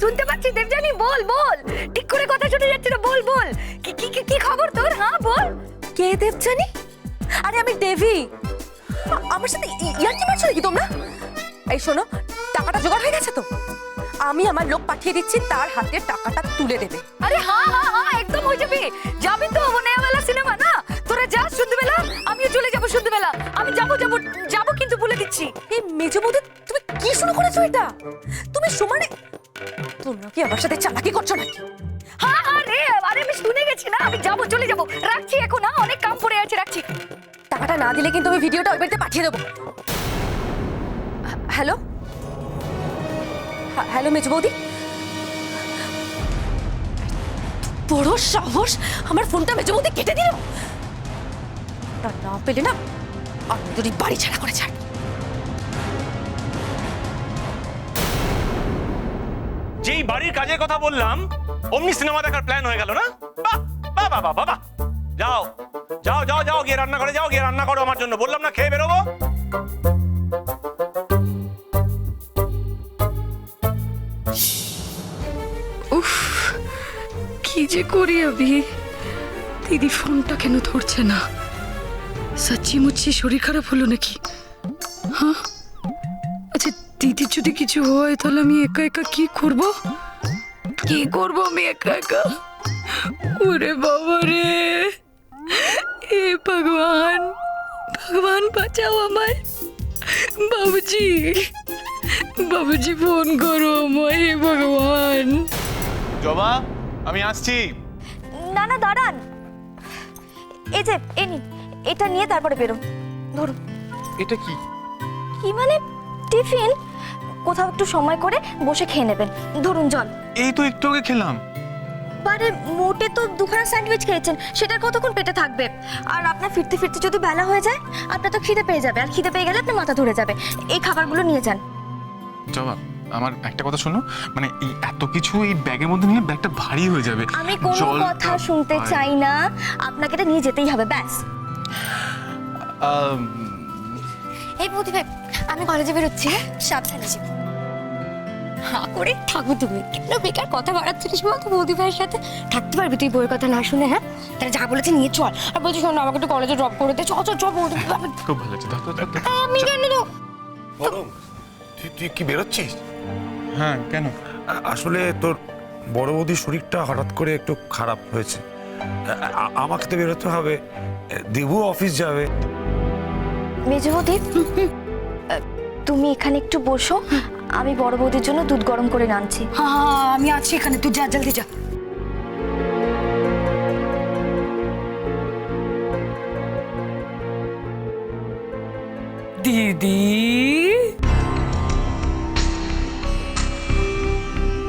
শুনতে পাচ্ছি দেবজানি বল বল। ঠিক করে কথা শুনে যাচ্ছে না বল বল। কি কি কি- কি খবর তোর? হ্যাঁ বল। কে দেবজানি আরে আমি দেবী। আমার সাথে ইয়ার্কি মারছো নাকি তোমরা? এই শোনো টাকাটা জোগাড় হয়ে গেছে তো? আমি আমার লোক পাঠিয়ে দিচ্ছি তার হাতে টাকাটা তুলে দেবে। আরে হ্যাঁ হ্যাঁ হ্যাঁ একদম হয়ে যাবে যাবি তো নেওয়ালা সিনেমা না? তোরা যা সন্ধ্যেবেলা আমিও চলে যাব সন্ধ্যেবেলা। আমি যাব যাব যাব কিন্তু বলে দিচ্ছি। এই মেজো বৌদি তুমি কি শুরু করেছ এটা? তুমি সমানে তোমরা কি আমার সাথে চালাকি করছ নাকি? হ্যাঁ হ্যাঁ রে আরে আমি শুনে গেছি না আমি যাব চলে যাব। রাখছি এখন না অনেক কাম পড়ে আছে রাখছি। টাকাটা না দিলে কিন্তু আমি ভিডিওটা ওই বাড়িতে পাঠিয়ে দেবো। হ্যাঁ, হ্যালো? হ্যাঁ, হ্যালো মেজো বৌদি? বড় সাহস! আমার ফোনটা মেজো বৌদি কেটে দিল! না পেলে না আমি এই বাড়ি ছাড়া করে ছাড় যেই বাড়ির কাজের কথা বললাম, অমনি সিনেমা দেখার প্ল্যান হয়ে গেল না? বাহ বাহ বাহ। যাও যাও যাও যাও, গিয়ে রান্না করে যাও, গিয়ে রান্না করো আমার জন্য। বললাম না, খেয়ে বেরোবো? উফ, কি যে করি আমি? দিদি ফোনটা কেন ধরছে না? সচ্চি মুচ্ছি শরীর খারাপ হলো নাকি? হ্যাঁ? দিদির যদি কিছু হয় তাহলে আমি একা একা কি করব? কি করব আমি একা একা? ওরে বাবা রে। এ ভগবান ভগবান বাঁচাও আমায়। বাবুজি বাবুজি ফোন করো আমায় হে ভগবান। জবা আমি আসছি। না না দাঁড়ান। এই যে এ নিন এটা নিয়ে তারপরে বেরো। ধরুন এটা কি? কি মানে? টিফিন? কোথাও একটু সময় করে বসে খেয়ে নেবেন। ধরুন জল। এই তো একটু আগে খেলাম। বারে মোটে তো দুখানা স্যান্ডউইচ খেয়েছেন। সেটার কতক্ষণ পেটে থাকবে? আর আপনার ফিরতে ফিরতে যদি বেলা হয়ে যায় আপনার তো খিদে পেয়ে যাবে। আর খিদে পেয়ে গেলে আপনার মাথা ধরে যাবে। এই খাবারগুলো নিয়ে যান। জবা আমার একটা কথা শোনো। মানে এই এত কিছু এই ব্যাগের মধ্যে নিলে ব্যাগটা ভারী হয়ে যাবে। আমি কোনো কথা শুনতে চাই না। আপনাকে এটা নিয়ে যেতেই হবে ব্যাস। এই ভাই আমি কলেজে বেরোচ্ছি। হ্যাঁ? সাবধানে যাব হা করে থাকব তুমি। কেন বেকার কথা বাড়াচ্ছিলিস বলতো বৌদি ভাইয়ের সাথে থাকতে পারবি তুই বইয়ের কথা না শুনে হ্যাঁ? তারা যা বলেছে নিয়ে চল। আর বলছি শোন আমাকে একটু কলেজে ড্রপ করে দে। চল চল চল বৌদি। খুব ভালো আছে। আমি কেন তো তুই তুই কি বেরোচ্ছিস? হ্যাঁ কেন? আসলে তোর বড় বৌদির শরীরটা হঠাৎ করে একটু খারাপ হয়েছে। আমাকে তো বেরোতে হবে। দেবু অফিস যাবে। মেজবৌদি? তুমি এখানে একটু বসো। আমি বড় বৌদির জন্য দুধ গরম করে আনছি হ্যাঁ আমি আছি এখানে। তুই যা, জলদি যা। দিদি?